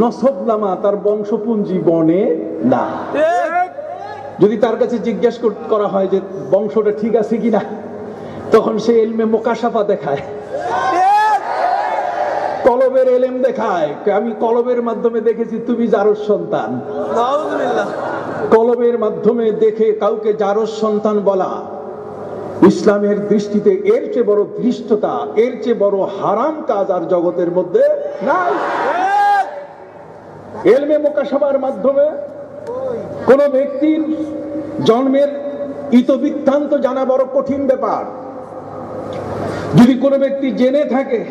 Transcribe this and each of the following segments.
নসবনামা তার বংশপুঞ্জি বনে না। যদি তার কাছে জিজ্ঞেস করা হয় যে বংশটা ঠিক আছে কিনা তখন সে এলমে মোকাশাফা দেখায়। কলবের এলেম দেখায় আমি কলবের মাধ্যমে দেখেছি তুমি জারস সন্তান। কলবের মাধ্যমে দেখে কাউকে জারস সন্তান বলা ইসলামের দৃষ্টিতে এর চেয়ে বড় ধৃষ্টতা এর চেয়ে বড় হারাম কাজ আর জগতের মধ্যে নাই। এলমে মোকাশাবার মাধ্যমে কোন ব্যক্তির জন্মের ইতবৃত্তান্ত জানা বড় কঠিন ব্যাপার। যদি কোনো ব্যক্তি জেনে থাকে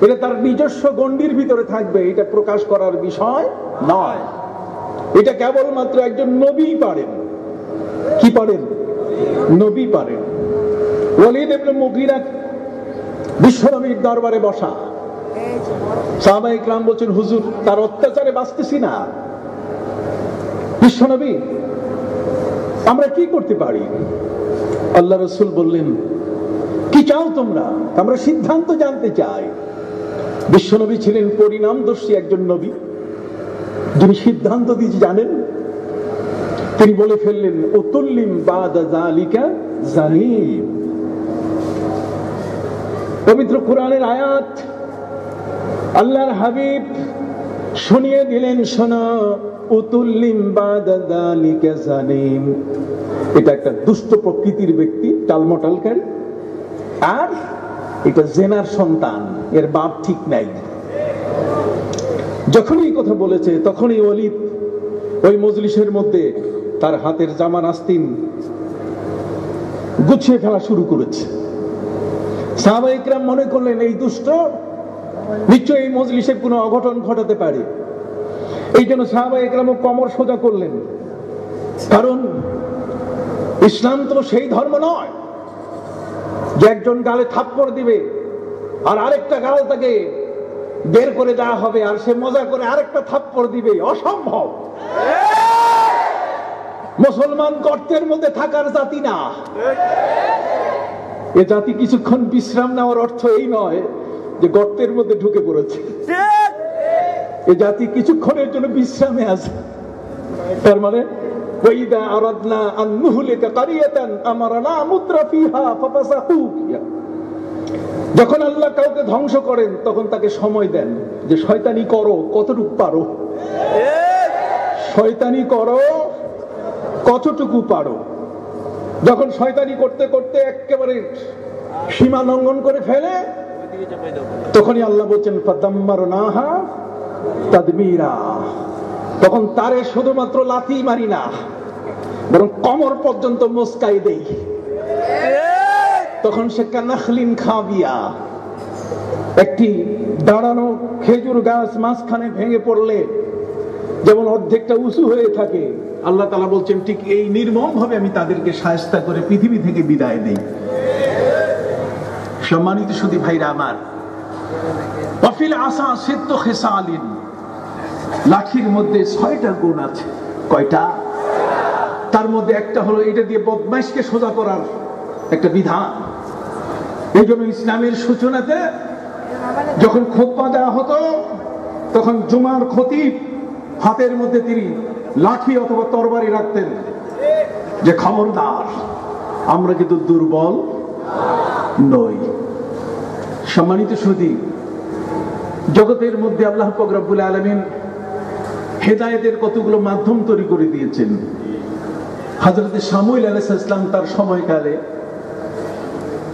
এটা তার নিজস্ব গণ্ডির ভিতরে থাকবে, এটা প্রকাশ করার বিষয় নয়। এটা কেবলমাত্র একজন নবী পারেন। কি পারেন? নবী পারেন। ওয়ালিদ ইবনে মুগিরা বিশ্বনবীর দরবারে বসা। ইকরাম বলছেন, হুজুর, তার অত্যাচারে বাঁচতেছি না। বিশ্বনবী, আমরা কি করতে পারি? আল্লাহ রসুল বললেন, কি চাও তোমরা? আমরা সিদ্ধান্ত জানতে চাই। বিশ্বনবী ছিলেন পরিণামদর্শী একজন নবী। যিনি সিদ্ধান্ত দিয়েছে, জানেন? তিনি বলে ফেললেন ওতুল্লিম বাদা জালিকা জানিম পবিত্র কোরআনের আয়াত আল্লাহর হাবিব শুনিয়ে দিলেন, শোনো, উতুল্লিম বাদা জালিকা জানিম এটা একটা দুষ্ট প্রকৃতির ব্যক্তি, টালমটালকারী। আর এটা জেনার সন্তান, এর বাপ ঠিক নাই। যখনই কথা বলেছে, তখনই অলিদ ওই মজলিসের মধ্যে তার হাতের জামান আস্তিন গুছিয়ে ফেলা শুরু করেছে। সাহাবা মনে করলেন, এই দুষ্ট নিশ্চয় এই মজলিসের কোনো অঘটন ঘটাতে পারে। এই জন্য সাহাবা ইকরামও কমর সোজা করলেন। কারণ ইসলাম তো সেই ধর্ম নয় যে একজন গালে থাপ্পড় দিবে আর আরেকটা গাল তাকে বের করে দেওয়া হবে আর সে মজা করে আরেকটা থাপ্পড় দিবে। অসম্ভব। মুসলমান গর্তের মধ্যে থাকার জাতি না। এ জাতি কিছুক্ষণ বিশ্রাম নেওয়ার অর্থ এই নয় যে গর্তের মধ্যে ঢুকে পড়েছে। এ জাতি কিছুক্ষণের জন্য বিশ্রামে আছে। তার মানে যখন আল্লাহ কাউকে ধ্বংস করেন, তখন তাকে সময় দেন যে, শয়তানি করো, কতটুকু পারো? শয়তানি করো, কতটুকু পারো? যখন শয়তানি করতে করতে একেবারে সীমা লঙ্ঘন করে ফেলে তখনই আল্লাহ বলছেন তখন তারে শুধুমাত্র লাথি মারি না, বরং কমর পর্যন্ত মুস্কাই দেই। তখন সে কানাখলিন খাবিয়া একটি দাঁড়ানো খেজুর গাছ মাঝখানে ভেঙে পড়লে যেমন অর্ধেকটা উঁচু হয়ে থাকে, আল্লাহ তালা বলছেন, ঠিক এই নির্মম ভাবে আমি তাদেরকে সায়স্তা করে পৃথিবী থেকে বিদায় দেই। সম্মানিত সুদী ভাইরা আমার। অফিল আসা সিদ্ধ খেসালিন। লাঠির মধ্যে ছয়টা গুণ আছে। কয়টা? তার মধ্যে একটা হলো এটা দিয়ে বদমাইশকে সোজা করার একটা বিধান। এই জন্য ইসলামের সূচনাতে যখন খোপা দেওয়া হতো, তখন জুমার খতিব হাতের মধ্যে তিনি লাঠি অথবা তরবারি রাখতেন। যে খবরদার, আমরা কিন্তু দুর্বল। নই। সম্মানিত সুদী জগতের মধ্যে আল্লাহ ফকরাবুল আলমিন হেদায়তের কতগুলো মাধ্যম তৈরি করে দিয়েছেন। হাজরত সামুল আলাইসাল্লাম তার সময়কালে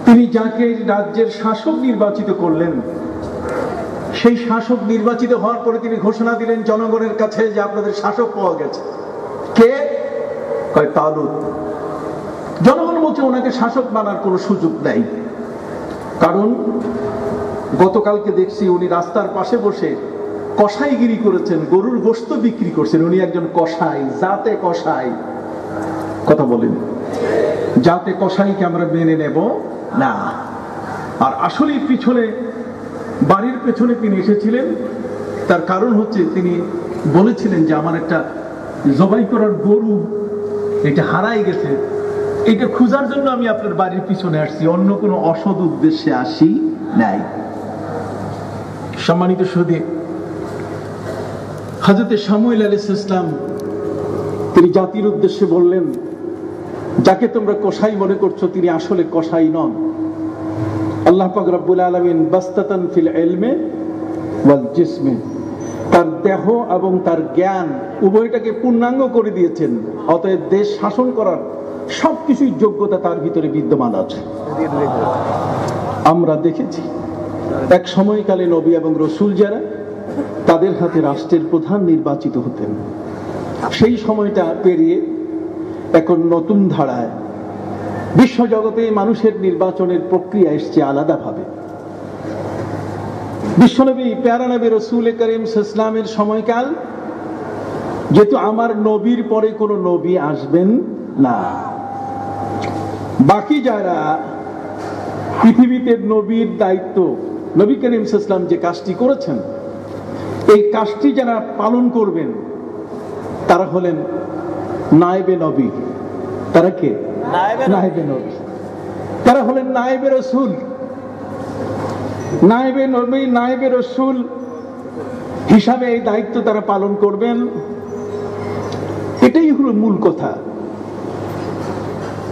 তিনি যাকে রাজ্যের শাসক নির্বাচিত করলেন, সেই শাসক নির্বাচিত হওয়ার পরে তিনি ঘোষণা দিলেন, জনগণের কাছে যে আপনাদের শাসক পাওয়া গেছে। কে? কয় তালুত। জনগণ বলছে ওনাকে শাসক মানার কোনো সুযোগ নেই। কারণ গতকালকে দেখছি উনি রাস্তার পাশে বসে কষাইগিরি করেছেন, গরুর গোস্ত বিক্রি করছেন। উনি একজন কষাই জাতে কষাই কথা বলেন। যাতে কষাইকে আমরা মেনে নেব? না। আর আসলে পিছনে, বাড়ির পেছনে তিনি এসেছিলেন। তার কারণ হচ্ছে তিনি বলেছিলেন যে, আমার একটা জবাই করার গরু, এটা হারাই গেছে। এটা খোঁজার জন্য আমি আপনার বাড়ির পিছনে আসছি। অন্য কোনো অসৎ উদ্দেশ্যে আসি নাই। সম্মানিত সুদী হাজরতে সামুল আলী ইসলাম তিনি জাতির উদ্দেশ্যে বললেন, যাকে তোমরা কসাই মনে করছ, তিনি আসলে কসাই নন। আল্লাহ পাক রব্বুল আলমিন বাস্তাতান ফিল এলমে ওয়াল জিসমে, তার দেহ এবং তার জ্ঞান উভয়টাকে পূর্ণাঙ্গ করে দিয়েছেন। অতএব দেশ শাসন করার সবকিছুই যোগ্যতা তার ভিতরে বিদ্যমান আছে। আমরা দেখেছি, এক সময়কালে নবী এবং রসুল যারা, তাদের হাতে রাষ্ট্রের প্রধান নির্বাচিত হতেন। সেই সময়টা পেরিয়ে এখন নতুন ধারায় বিশ্বজগতে মানুষের নির্বাচনের প্রক্রিয়া এসছে আলাদাভাবে। বিশ্বনবী প্যারা প্যারানবী রসুল করিম ইসলামের সময়কাল, যেহেতু আমার নবীর পরে কোনো নবী আসবেন না। বাকি যারা পৃথিবীতে নবীর দায়িত্ব নবী করিম ইসলাম যে কাজটি করেছেন এই কাজটি যারা পালন করবেন তারা হলেন নায়েবে নবী। তারা কে? নায়েবে নবী। তারা হলেন নায়েবে রসুল। নায়েবে নবী নায়েবে রসুল হিসাবে এই দায়িত্ব তারা পালন করবেন। এটাই হলো মূল কথা।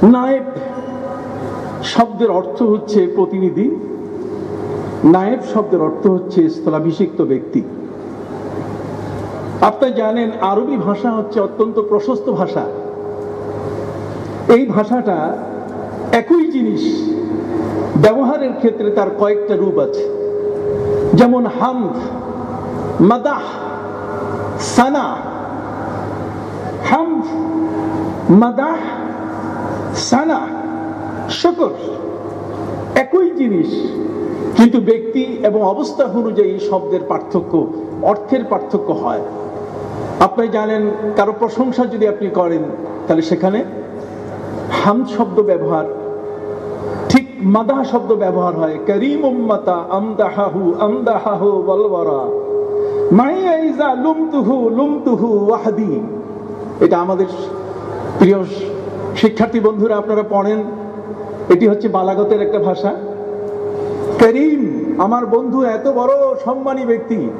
নায়েব শব্দের অর্থ হচ্ছে প্রতিনিধি। নায়েব শব্দের অর্থ হচ্ছে স্থলাভিষিক্ত ব্যক্তি। আপনি জানেন, আরবি ভাষা হচ্ছে অত্যন্ত প্রশস্ত ভাষা। এই ভাষাটা একই জিনিস ব্যবহারের ক্ষেত্রে তার কয়েকটা রূপ আছে। যেমন হামদ, মাদাহ, সানা। হামদ, মাদাহ, সানা। শকর একই জিনিস। কিন্তু ব্যক্তি এবং অবস্থা অনুযায়ী শব্দের পার্থক্য, অর্থের পার্থক্য হয়। আপনি জানেন, কারও প্রশংসা যদি আপনি করেন, তাহলে সেখানে হাম শব্দ ব্যবহার, ঠিক মাদাহ শব্দ ব্যবহার হয়। করিম উম্মাতা আমদাহাহু আমদাহাহু বলবরা মাইয়াইজা লুমতুহু লুমতুহু ওয়াহদি। এটা আমাদের প্রিয় শিক্ষার্থী বন্ধুরা, আপনারা পড়েন। এটি হচ্ছে বালাগতের একটা ভাষা। করিম, আমার বন্ধু, এত বড় সম্মানী ব্যক্তি।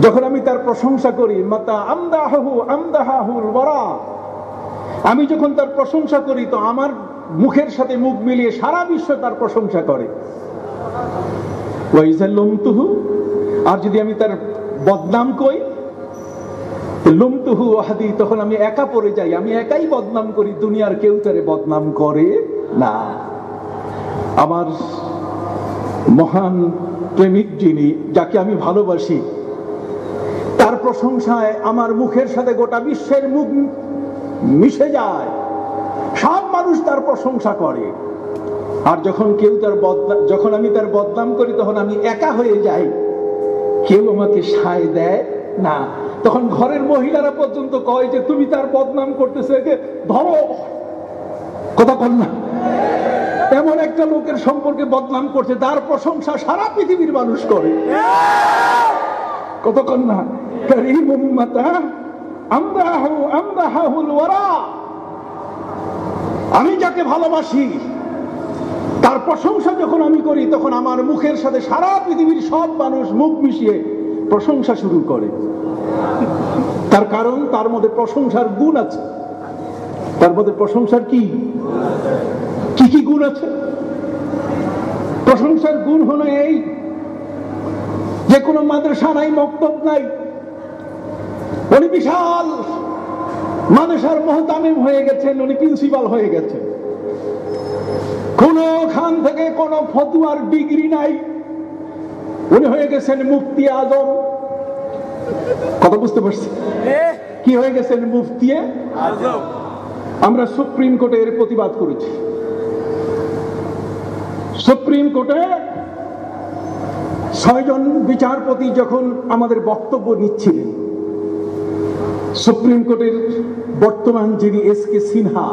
যখন আমি তার প্রশংসা করি, মাতা আমদাহু আমদাহুল বরা আমি যখন তার প্রশংসা করি, তো আমার মুখের সাথে মুখ মিলিয়ে সারা বিশ্ব তার প্রশংসা করে। আর যদি আমি তার বদনাম কই লুমতুহু ওয়াহাদি, তখন আমি একা পড়ে যাই, আমি একাই বদনাম করি, দুনিয়ার কেউ তারে বদনাম করে না। আমার মহান প্রেমিক যিনি, যাকে আমি ভালোবাসি, তার প্রশংসায় আমার মুখের সাথে গোটা বিশ্বের মুখ মিশে যায়। সব মানুষ তার প্রশংসা করে। আর যখন কেউ তার বদনাম যখন আমি তার বদনাম করি, তখন আমি একা হয়ে যাই। কেউ আমাকে সায় দেয় না। তখন ঘরের মহিলারা পর্যন্ত কয় যে, তুমি তার বদনাম করতেছে ধরো। কথা কর না। এমন একটা লোকের সম্পর্কে বদনাম করছে তার প্রশংসা সারা পৃথিবীর মানুষ করে। আমদাহুল ওয়ারা। আমি যাকে ভালোবাসি, তার প্রশংসা যখন আমি করি, তখন আমার মুখের সাথে সারা পৃথিবীর সব মানুষ মুখ মিশিয়ে প্রশংসা শুরু করে। তার কারণ, তার মধ্যে প্রশংসার গুণ আছে। তার মধ্যে প্রশংসার কি? কি কি গুণ আছে? প্রশংসার গুণ হলো এই, যে কোনো মাদ্রাসা নাই মক্তব নাই। উনি বিশাল। মাদ্রাসার মহতামিম হয়ে গেছেন, উনি প্রিন্সিপাল হয়ে গেছেন। কোন খান থেকে কোন ফতুয়ার ডিগ্রি নাই। উনি হয়ে গেছেন মুফতি আজম। কথা বুঝতে পারছি কি হয়ে গেছেন মুফতি? আজম। আমরা সুপ্রিম কোর্টে এর প্রতিবাদ করেছি। সুপ্রিম কোর্টে ছয়জন বিচারপতি যখন আমাদের বক্তব্য নিচ্ছিলেন সুপ্রিম কোর্টের বর্তমান যিনি এস কে সিনহা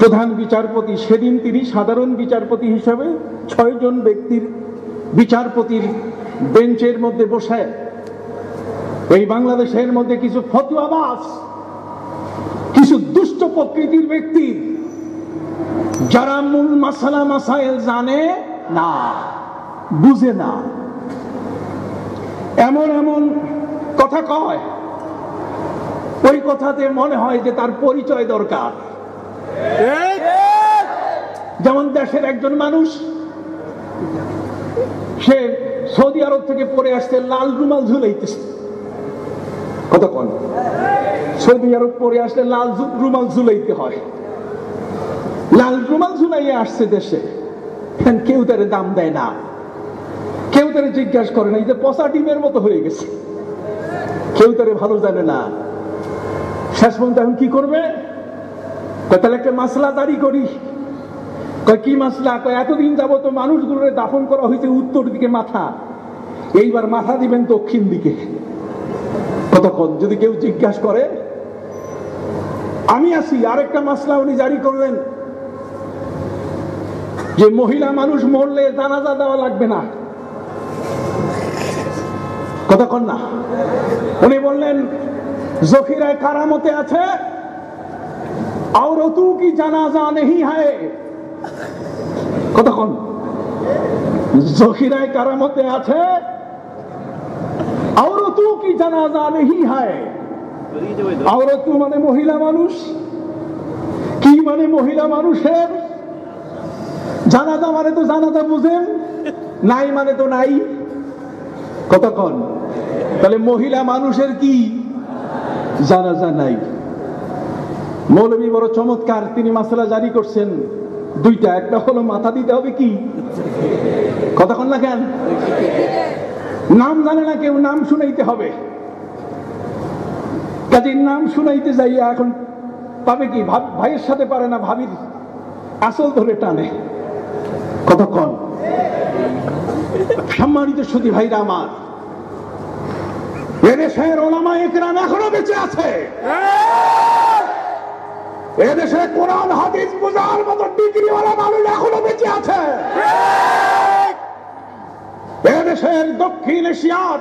প্রধান বিচারপতি সেদিন তিনি সাধারণ বিচারপতি হিসাবে ছয়জন ব্যক্তির বিচারপতির বেঞ্চের মধ্যে বসে এই বাংলাদেশের মধ্যে কিছু ফতুয়াবাস কিছু দুষ্ট প্রকৃতির ব্যক্তি যারা মূল মাসালা মাসাইল জানে না বুঝে না। এমন এমন কথা কয় ওই কথাতে মনে হয় যে তার পরিচয় দরকার। যেমন দেশের একজন মানুষ সে সৌদি আরব থেকে পরে আসতে লাল রুমাল ঝুলাইতেছে। কতক্ষণ সৌদি আরব পরে আসলে লাল রুমাল ঝুলাইতে হয়। লাল রুমাল ঝুলাইয়ে আসছে দেশে। কেউ তার দাম দেয় না। কেউ তারে জিজ্ঞাসা করে না, এই যে পচা ডিমের মতো হয়ে গেছে। কেউ তারে ভালো জানে না। শেষ পর্যন্ত এখন কি করবে? তাহলে একটা মাসলা দাঁড়ি করি। কি মাসলা? তো এতদিন যাব তো মানুষগুলোরে দাফন করা হয়েছে উত্তর দিকে মাথা। এইবার মাথা দিবেন দক্ষিণ দিকে। কতক্ষণ? যদি কেউ জিজ্ঞাসা করে, আমি আসি আরেকটা মাসলা উনি জারি করলেন। যে মহিলা মানুষ মরলে জানাজা দেওয়া লাগবে না। কতক্ষণ না? উনি বললেন, জখিরায় কারামতে আছে, আওরতু কি জানাজা নেই হায়? কতক্ষণ? জখিরায় কারামতে আছে? আওরতু কি জানাজা নেহি হায়? আওরতু মানে মহিলা মানুষ। কি মানে মহিলা মানুষের? জানাজা মানে তো জানাজা বুঝেন, নাই মানে তো নাই। কতক্ষণ? তাহলে মহিলা মানুষের কি? জানাজা নাই। মৌলবী বড় চমৎকার, তিনি মাসালা জারি করছেন। দুইটা, একটা হলো মাথা দিতে হবে কি? কতক্ষণ না কেন? নাম জানে না কেউ, নাম শুনাইতে হবে। কাজের নাম শুনাইতে যাইয়া এখন পাবে কি? ভাইয়ের সাথে পারে না, ভাবির আসল ধরে টানে। কতক্ষণ সম্মানিত সুদী ভাইরা আমার, এদেশের ওলামা একরাম এখনও বেঁচে আছে। এদেশে কোরআন, হাদিস, বোঝার মতো ডিগ্রিওয়ালা মানুষ এখনও বেঁচে আছে। এদেশের দক্ষিণ এশিয়ার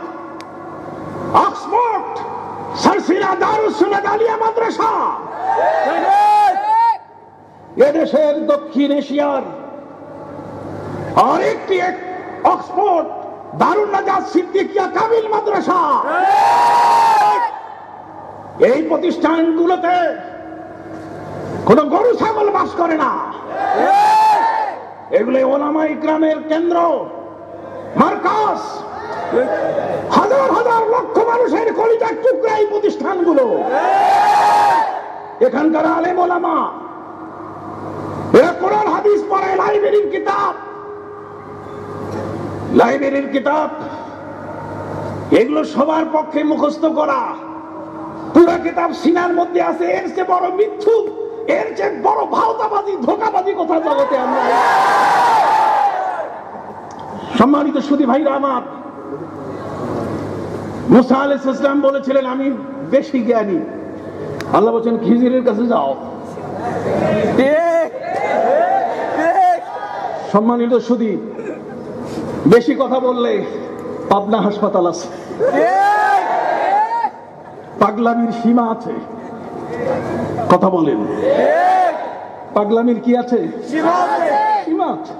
অক্সফোর্ড সারসিলা দারুসুলাদ আলিয়া মাদ্রাসা। এদেশের দক্ষিণ এশিয়ার আরেকটি অক্সফোর্ড দারুণ নাজাদ সিদ্দিকিয়া কামিল মাদ্রাসা। এই প্রতিষ্ঠানগুলোতে কোন গরু, ছাগল বাস করে না। এগুলো ওলামা ইকরামের কেন্দ্র। মার্কাস, হাজার হাজার লক্ষ মানুষের কলিজার টুকরা এই প্রতিষ্ঠানগুলো। এখানকার আলেম ওলামা, এরা কোরআন, হাদিস পড়ে, লাইব্রেরির কিতাব। লাইব্রেরির কিতাব, এগুলো সবার পক্ষে মুখস্থ করা। পুরা কিতাব সিনার মধ্যে আছে, এর চেয়ে বড় মিথ্যু এর যে বড় ভাওতাবাজি, ধোকাবাজি কথা জগতে আমরা। সম্মানিত সুদী ভাইরা আমার, মুসা আলাইহিস ইসলাম বলেছিলেন, আমি বেশি জ্ঞানী। আল্লাহ বলছেন, খিজিরের কাছে যাও। সম্মানিত সুদী বেশি কথা বললে পাবনা হাসপাতাল আছে। পাগলামির সীমা আছে। কথা বলেন। পাগলামির কি আছে? সীমা আছে।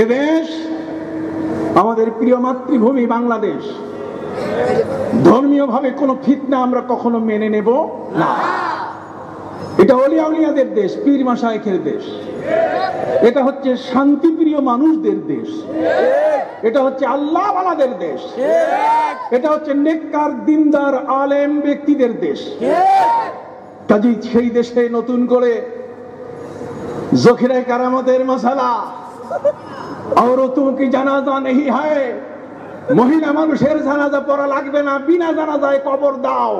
এ দেশ আমাদের প্রিয় মাতৃভূমি বাংলাদেশ। ধর্মীয় ভাবে কোনো ফিতনা আমরা কখনো মেনে নেব না। এটা অলিয়া উলিয়াদের দেশ পীর মাসায়েখের দেশ। এটা হচ্ছে শান্তিপ্রিয় মানুষদের দেশ। এটা হচ্ছে আল্লাহ বালাদের দেশ এটা হচ্ছে নেককার দিনদার আলেম ব্যক্তিদের দেশ। কাজী সেই দেশে নতুন করে জখিরায় কারামতের মশালা। আওরতোঁ কি জানাজা নেই হায়? মহিলা মানুষের জানাজা পড়া লাগবে না, বিনা জানাজায় কবর দাও।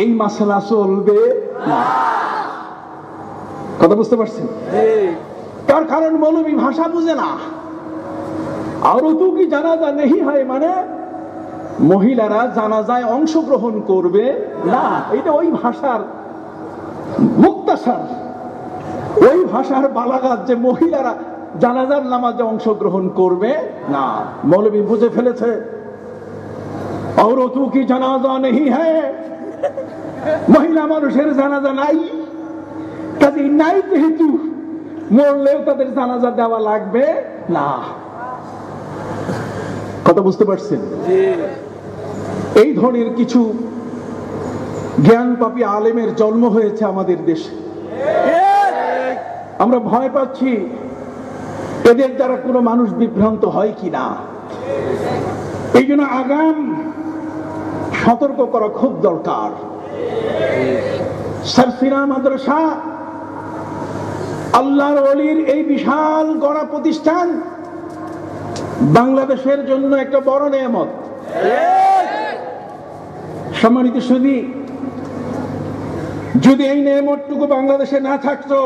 এই মশালা চলবে কথা বুঝতে পারছেন? তার কারণ মৌলবী ভাষা বুঝে না। আওরতোঁ কি জানাজা নেই হয় মানে মহিলারা জানাজায় অংশগ্রহণ করবে না। এটা ওই ভাষার মুক্তাসার। ওই ভাষার বালাগাত যে মহিলারা জানাজার নামাজে অংশগ্রহণ করবে না। মৌলবী বুঝে ফেলেছে ঔরতু কি জানাজা নেই হ্যাঁ? মহিলা মানুষের জানাজা নাই। কাজে নাই যেহেতু মরলেও তাদের জানাজা দেওয়া লাগবে না। কথা বুঝতে পারছেন? এই ধরনের কিছু জ্ঞান পাপী আলেমের জন্ম হয়েছে আমাদের দেশে। আমরা ভয় পাচ্ছি, এদের দ্বারা কোনো মানুষ বিভ্রান্ত হয় কি না? এই জন্য আগাম সতর্ক করা খুব দরকার। সারসিনা মাদ্রাসা, আল্লাহর অলির এই বিশাল গড়া প্রতিষ্ঠান বাংলাদেশের জন্য একটা বড় নেয়ামত। সম্মানিত সুদী যদি এই নেয়ামতটুকু বাংলাদেশে না থাকতো,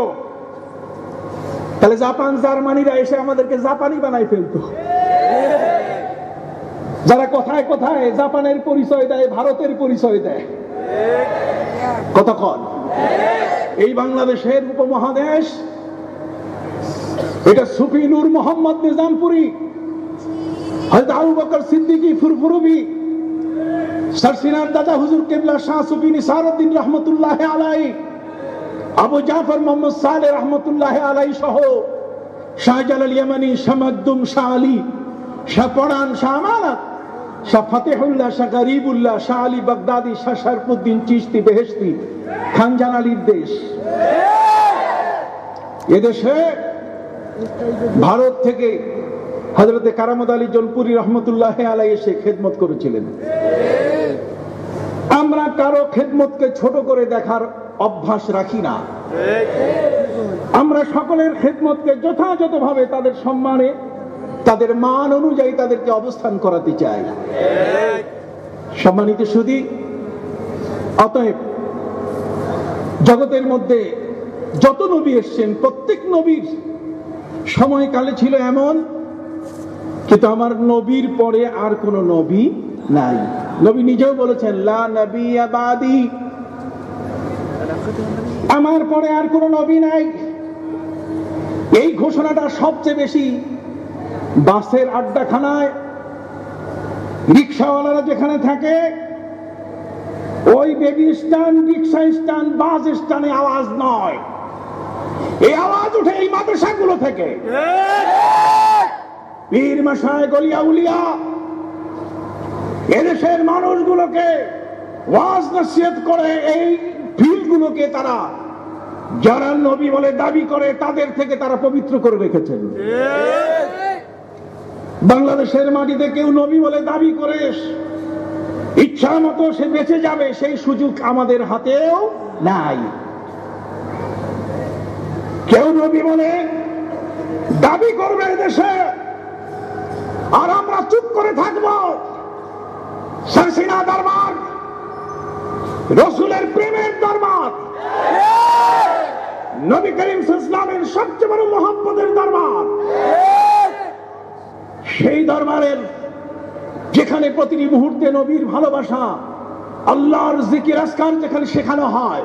তাহলে জাপান, জার্মানিরা এসে আমাদেরকে জাপানি বানাই ফেলতো। যারা কোথায় কোথায় জাপানের পরিচয় দেয়, ভারতের পরিচয় দেয়। কতক্ষণ এই বাংলাদেশের উপমহাদেশ, এটা সুফি নূর মোহাম্মদ নিজামপুরি হয়তো আবু বকর সিদ্দিকী ফুরফুরবি সরসিনার দাদা হুজুর কেবলা শাহ সুফি নিসারুদ্দিন রহমতুল্লাহ আলাই আবু জাফর মোহাম্মদ সালে রহমতুল্লাহ আলাই সহ শাহজালাল ইয়ামানি শামাদ্দুম শাহ আলী, শাহ পরান, শাহ আমানত, শাহ ফতেহুল্লাহ, শাহ গরিবুল্লাহ, শাহ আলী বাগদাদি, শাহ শরফুদ্দিন চিস্তি বেহেস্তি খানজান আলীর দেশ। এদেশে ভারত থেকে হজরতে কারামদ আলী জলপুরি রহমতুল্লাহ আলাই এসে খেদমত করেছিলেন। আমরা কারও খেদমতকে ছোট করে দেখার অভ্যাস রাখি না। আমরা সকলের খেদমতকে যথাযথভাবে তাদের সম্মানে, তাদের মান অনুযায়ী তাদেরকে অবস্থান করাতে চাই। সম্মানিত সুদী অতএব জগতের মধ্যে যত নবী এসছেন, প্রত্যেক নবীর সময়কালে ছিল এমন, কিন্তু আমার নবীর পরে আর কোন নবী নাই। নবী নিজেও বলেছেন লা নবী আবাদি আমার পরে আর কোন নবী নাই। এই ঘোষণাটা সবচেয়ে বেশি বাসের আড্ডাখানায় রিক্সাওয়ালারা যেখানে থাকে ওই baby stand rickshaw stand bus স্ট্যান্ডে আওয়াজ নয়। এই আওয়াজ উঠে এই মাদ্রাসাগুলো থেকে। পীর মশায় গলিয়া উলিয়া এদেশের মানুষগুলোকে ওয়াজ নসিহত করে, এই ফিল্ডগুলোকে তারা, যারা নবী বলে দাবি করে, তাদের থেকে তারা পবিত্র করে রেখেছেন। বাংলাদেশের মাটিতে কেউ নবী বলে দাবি করে, ইচ্ছা মতো সে বেঁচে যাবে, সেই সুযোগ আমাদের হাতেও নাই। কেউ নবী বলে দাবি করবে দেশে আর আমরা চুপ করে থাকব। সরসিনা দরবার, রসুলের প্রেমের দরবার, নবী করিম ইসলামের সবচেয়ে বড় মোহাম্মদের দরবার। সেই দরবারের যেখানে প্রতিটি মুহূর্তে নবীর ভালোবাসা, আল্লাহর জিকির আসকান যেখানে শেখানো হয়,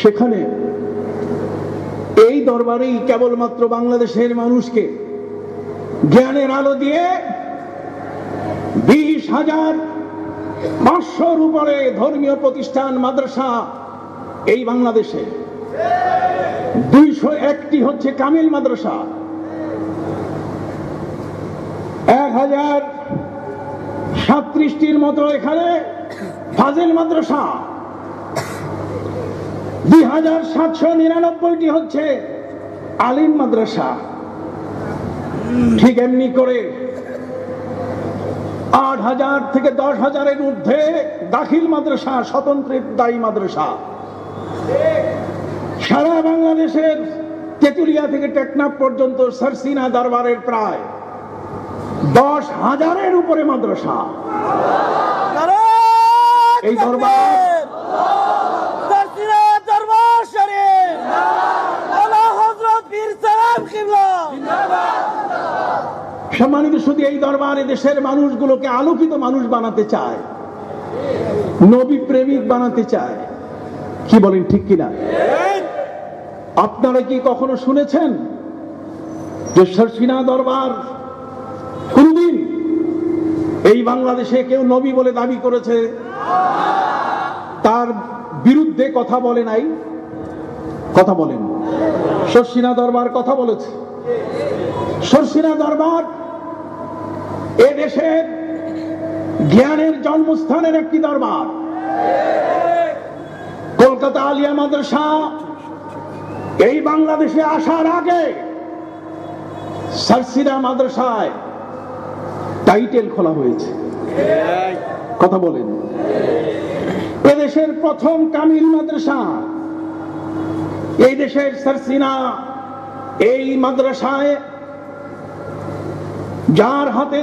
সেখানে এই দরবারেই কেবলমাত্র বাংলাদেশের মানুষকে জ্ঞানের আলো দিয়ে হাজার পাঁচশোর উপরে ধর্মীয় প্রতিষ্ঠান, মাদ্রাসা এই বাংলাদেশে। দুইশো একটি হচ্ছে কামিল মাদ্রাসা। এক হাজার সাত্রিশটির মতো এখানে ফাজিল মাদ্রাসা। দুই হাজার সাতশো নিরানব্বইটি হচ্ছে আলিম মাদ্রাসা। ঠিক এমনি করে আট হাজার থেকে দশ হাজারের ঊর্ধ্বে দাখিল মাদ্রাসা স্বতন্ত্রের দায়ী মাদ্রাসা। সারা বাংলাদেশের তেতুলিয়া থেকে টেকনাফ পর্যন্ত সারসিনা দরবারের প্রায় দশ হাজারের উপরে মাদ্রাসা। এই দরবার দরবার শরীফ আলা হযরত পীর সাহেব কিবলা সম্মানিত শুধু এই দরবারে দেশের মানুষগুলোকে আলোকিত মানুষ বানাতে চায়। নবী প্রেমিক বানাতে চায়। কি বলেন, ঠিক কিনা? আপনারা কি কখনো শুনেছেন যে সরসিনা দরবার কোনদিন এই বাংলাদেশে কেউ নবী বলে দাবি করেছে? তার বিরুদ্ধে কথা বলে নাই? কথা বলেন। সরসিনা দরবার কথা বলেছে। সরসিনা দরবার এ জ্ঞানের জন্মস্থানের একটি দরবার। কলকাতা আলিয়া মাদ্রাসা এই বাংলাদেশে আসার আগে সারসিরা মাদ্রাসায় টাইটেল খোলা হয়েছে। কথা বলেন। এদেশের প্রথম কামিল মাদ্রাসা, এই দেশের সারসিনা এই মাদ্রাসায় যার হাতে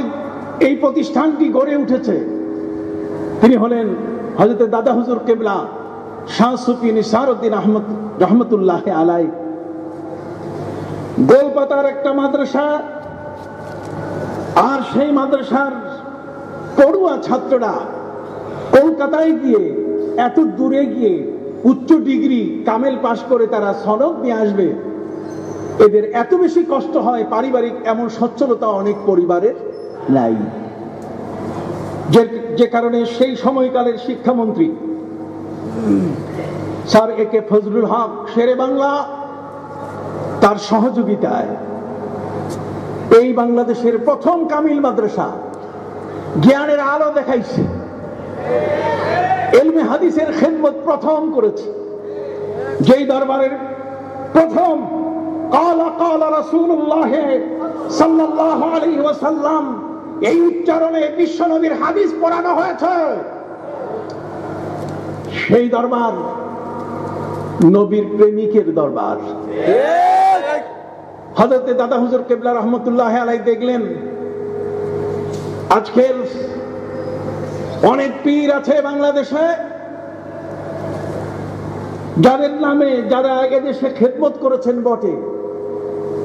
এই প্রতিষ্ঠানটি গড়ে উঠেছে। তিনি হলেন হজরত দাদা হুজুর কেবলা শাহ সুফি নিসার উদ্দিন আহমদ রহমতুল্লাহ আলাই। গোলপাতার একটা মাদ্রাসা আর সেই মাদ্রাসার পড়ুয়া ছাত্ররা কলকাতায় গিয়ে এত দূরে গিয়ে উচ্চ ডিগ্রি কামেল পাশ করে তারা সনদ নিয়ে আসবে। এদের এত বেশি কষ্ট হয় পারিবারিক এমন সচ্ছলতা অনেক পরিবারের। নাই। যে যে কারণে সেই সময়কালের শিক্ষামন্ত্রী sir A K Fazlul Huq, Sher e Bangla, তার সহযোগিতায় এই বাংলাদেশের প্রথম কামিল মাদ্রাসা জ্ঞানের আলো দেখাইছে। এলমে হাদিসের খেদমত প্রথম করেছে। যেই দরবারের প্রথম কালা কালা রাসূলুল্লাহ সাল্লাল্লাহু আলাইহি ওয়াসাল্লাম এই উচ্চারণে বিশ্বনবীর হাদিস পড়ানো হয়েছে। সেই দরবার নবীর প্রেমিকের দরবার। হজরতে দাদা হুজুর কেবলা রহমতুল্লাহ আলাই দেখলেন, আজকের অনেক পীর আছে বাংলাদেশে, যাদের নামে যারা এদেশে খেদমত করেছেন বটে।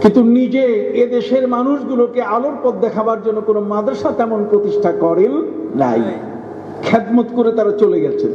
কিন্তু নিজে এ দেশের মানুষগুলোকে আলোর পথ দেখাবার জন্য কোনো মাদ্রাসা তেমন প্রতিষ্ঠা করেন নাই। খেদমত করে তারা চলে গেছেন